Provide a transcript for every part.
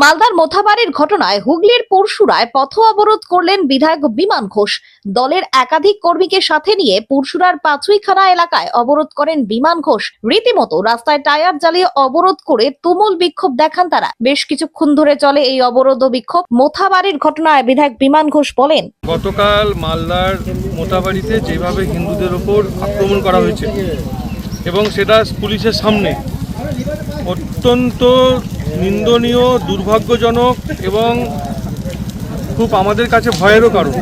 মালদার মোথাবাড়ির ঘটনায় হুগলির পরশুরায় পথ অবরোধ করলেন বিধায়ক বিমান ঘোষ। দলের একাধিক কর্মীকে সাথে নিয়ে পরশুরার পাঁচুইখানা এলাকায় অবরোধ করেন বিমান ঘোষ। রীতিমতো রাস্তায় টায়ার জ্বালিয়ে অবরোধ করে তুমুল বিক্ষোভ দেখান তারা। বেশ কিছুক্ষণ ধরে চলে এই অবরোধ ও বিক্ষোভ। মোথাবাড়ির ঘটনায় বিধায়ক বিমান ঘোষ বলেন, গতকাল মালদার মোতাবাড়িতে যেভাবে হিন্দুদের ওপর আক্রমণ করা হয়েছে এবং সেটা পুলিশের সামনে অত্যন্ত নিন্দনীয়, দুর্ভাগ্যজনক এবং খুব আমাদের কাছে ভয়েরও কারণ।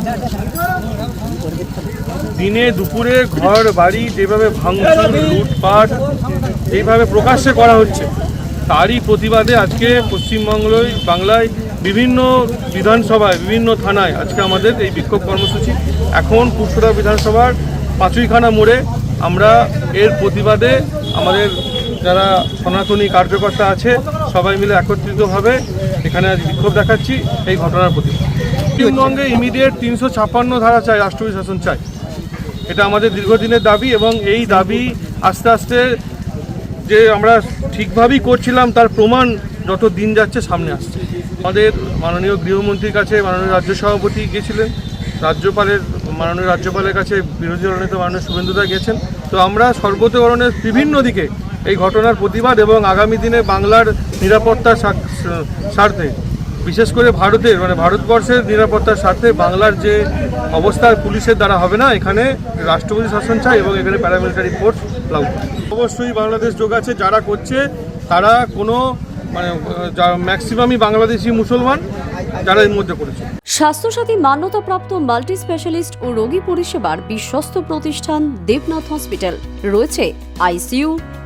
দিনে দুপুরে ঘর, বাড়ি যেভাবে ভাঙচুর, লুটপাট এইভাবে প্রকাশ্যে করা হচ্ছে, তারই প্রতিবাদে আজকে পশ্চিমবঙ্গই বাংলায় বিভিন্ন বিধানসভায়, বিভিন্ন থানায় আজকে আমাদের এই বিক্ষোভ কর্মসূচি। এখন পুরসুরা বিধানসভার পাঁচুইখানা মোড়ে আমরা এর প্রতিবাদে আমাদের যারা সনাতনী কার্যকর্তা আছে সবাই মিলে একত্রিতভাবে এখানে বিক্ষোভ দেখাচ্ছি এই ঘটনার প্রতি। পশ্চিমবঙ্গে ইমিডিয়েট তিনশো ছাপ্পান্ন ধারা চাই, রাষ্ট্রপতি শাসন চাই। এটা আমাদের দীর্ঘদিনের দাবি এবং এই দাবি আস্তে আস্তে যে আমরা ঠিকভাবেই করছিলাম, তার প্রমাণ যত দিন যাচ্ছে সামনে আসছে। আমাদের মাননীয় গৃহমন্ত্রীর কাছে মাননীয় রাজ্য সভাপতি গিয়েছিলেন। রাজ্যপালের, মাননীয় রাজ্যপালের কাছে বিরোধী দলনেতা মাননীয় শুভেন্দুদা গেছেন। তো আমরা সর্বতকরণের বিভিন্ন দিকে এই ঘটনার প্রতিবাদ এবং আগামী দিনে বাংলার নিরাপত্তার স্বার্থ- বিশেষ করে ভারতের মানে ভারতবর্ষের নিরাপত্তার স্বার্থে বাংলার যে অবস্থা পুলিশের দ্বারা হবে না, এখানে রাষ্ট্রপতি শাসন চাই এবং এখানে প্যারামিলিটারি ফোর্স লাগু অবশ্যই বাংলাদেশ যোগ আছে, যারা করছে, তারা কোনো মানে ম্যাক্সিমামই বাংলাদেশি মুসলমান যারা এর মধ্যে করেছে। স্বাস্থ্যসাথী মান্যতাপ্রাপ্ত মাল্টি স্পেশালিস্ট ও রোগী পরিষেবার বিশ্বস্ত প্রতিষ্ঠান দেবনাথ হসপিটাল রয়েছে ICU